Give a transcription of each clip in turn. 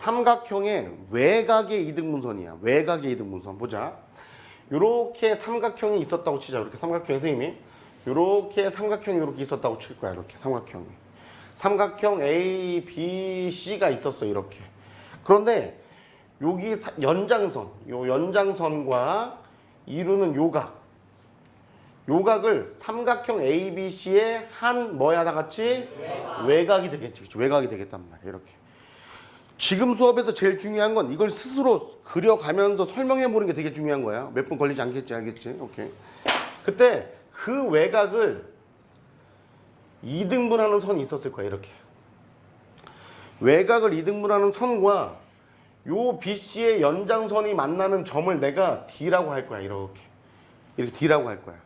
삼각형의 외곽의 이등분선이야. 외곽의 이등분선. 보자. 요렇게 삼각형이 있었다고 치자. 이렇게 삼각형 선생님이. 요렇게 삼각형이 이렇게 있었다고 칠 거야. 이렇게 삼각형이. 삼각형 A, B, C가 있었어. 이렇게. 그런데 여기 사- 연장선, 요 연장선과 이루는 요각. 요각을 삼각형 ABC의 한 뭐야 다 같이 외곽. 이 되겠지. 그치? 외곽이 되겠단 말이야. 이렇게. 지금 수업에서 제일 중요한 건 이걸 스스로 그려가면서 설명해 보는 게 되게 중요한 거야. 몇 분 걸리지 않겠지, 알겠지? 오케이. 그때 그 외곽을 2등분하는 선이 있었을 거야, 이렇게. 외곽을 2등분하는 선과 요 BC의 연장선이 만나는 점을 내가 D라고 할 거야, 이렇게. 이렇게 D라고 할 거야.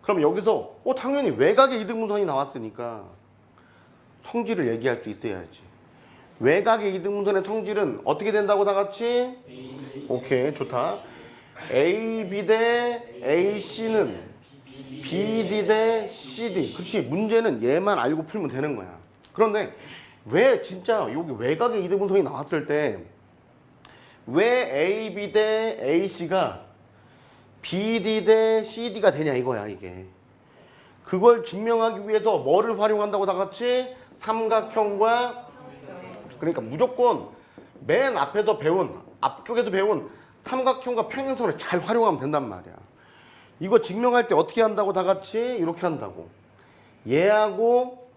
그럼 여기서 어 당연히 외곽의 2등분선이 나왔으니까 성질을 얘기할 수 있어야지. 외곽의 이등분선의 성질은 어떻게 된다고 다 같이? 오케이 좋다. AB 대 AC는 BD 대 CD. 그렇지 문제는 얘만 알고 풀면 되는 거야. 그런데 왜 진짜 여기 외곽의 이등분선이 나왔을 때 왜 AB 대 AC가 BD 대 CD가 되냐 이거야 이게. 그걸 증명하기 위해서 뭐를 활용한다고 다 같이? 삼각형과 그러니까 무조건 맨 앞에서 배운 앞쪽에서 배운 삼각형과 평행선을 잘 활용하면 된단 말이야. 이거 증명할 때 어떻게 한다고 다 같이 이렇게 한다고. 얘하고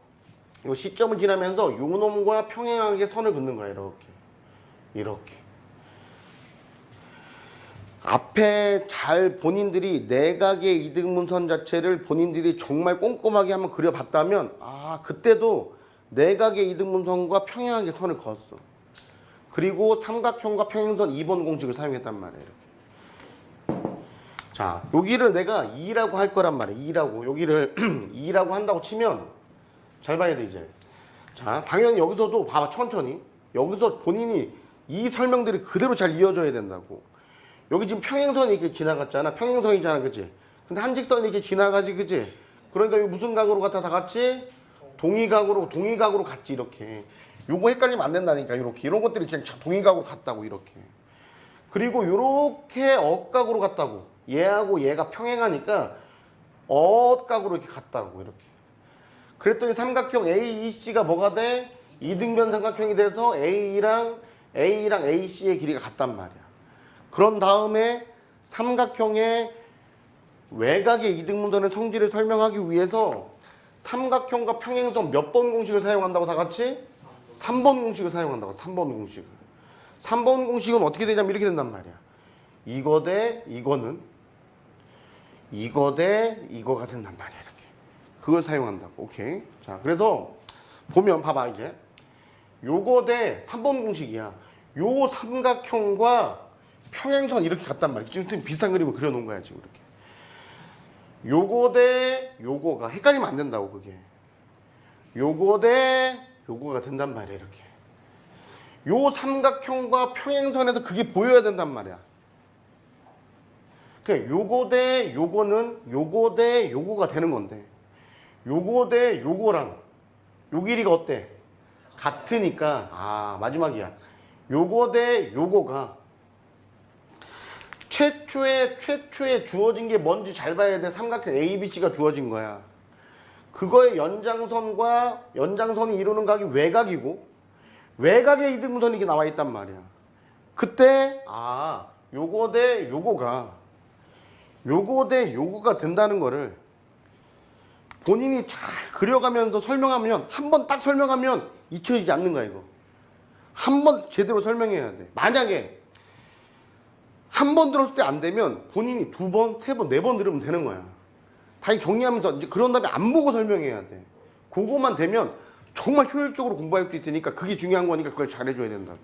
요 시점을 지나면서 요 놈과 평행하게 선을 긋는 거야 이렇게 이렇게. 앞에 잘 본인들이 내각의 이등분선 자체를 본인들이 정말 꼼꼼하게 한번 그려봤다면 아 그때도 내각의 이등분선과 평행하게 선을 그었어. 그리고 삼각형과 평행선 2번 공식을 사용했단 말이에요. 이렇게. 자 여기를 내가 2라고 할 거란 말이야. 2라고 여기를 2라고 한다고 치면 잘 봐야 돼 이제. 자 당연히 여기서도 봐봐 천천히 여기서 본인이 이 설명들이 그대로 잘 이어져야 된다고. 여기 지금 평행선이 이렇게 지나갔잖아. 평행선이잖아, 그치? 근데 한 직선이 이렇게 지나가지, 그치? 그러니까 이거 무슨 각으로 같아? 다 같이 동의각으로, 동의각으로 갔지, 이렇게. 요거 헷갈리면 안 된다니까, 이렇게. 이런 것들이 그냥 동의각으로 갔다고, 이렇게. 그리고 요렇게 억각으로 갔다고. 얘하고 얘가 평행하니까 억각으로 이렇게 갔다고, 이렇게. 그랬더니 삼각형 AEC가 뭐가 돼? 이등변 삼각형이 돼서 A랑 A랑 AC의 길이가 같단 말이야. 그런 다음에 삼각형의 외곽의 이등분선의 성질을 설명하기 위해서 삼각형과 평행선 몇 번 공식을 사용한다고 다 같이? 3번 공식을 사용한다고 3번 공식을 3번 공식은 어떻게 되냐면 이렇게 된단 말이야. 이거 대 이거는 이거 대 이거가 된단 말이야 이렇게. 그걸 사용한다고. 오케이. 자 그래서 보면 봐봐 이제 요거 대 3번 공식이야. 요 삼각형과 평행선 이렇게 갔단 말이야. 지금 비슷한 그림을 그려놓은 거야 지금 이렇게. 요거 대 요거가 헷갈리면 안 된다고 그게. 요거 대 요거가 된단 말이야 이렇게. 요 삼각형과 평행선에서 그게 보여야 된단 말이야. 그 요거 대 요거는 요거 대 요거가 되는 건데 요거 대 요거랑 요 길이가 어때? 같으니까 아 마지막이야. 요거 대 요거가 최초에 최초에 주어진 게 뭔지 잘 봐야 돼. 삼각형 ABC가 주어진 거야. 그거의 연장선과 연장선이 이루는 각이 외곽이고 외곽에 이등분선이 이게 나와 있단 말이야. 그때 아 요거 대 요거가 요거 대 요거가 된다는 거를 본인이 잘 그려가면서 설명하면 한 번 딱 설명하면 잊혀지지 않는 거야 이거. 한 번 제대로 설명해야 돼. 만약에 한 번 들었을 때 안 되면 본인이 두 번, 세 번, 네 번 들으면 되는 거야. 다시 정리하면서 이제 그런 다음에 안 보고 설명해야 돼. 그거만 되면 정말 효율적으로 공부할 수 있으니까 그게 중요한 거니까 그걸 잘해줘야 된다고.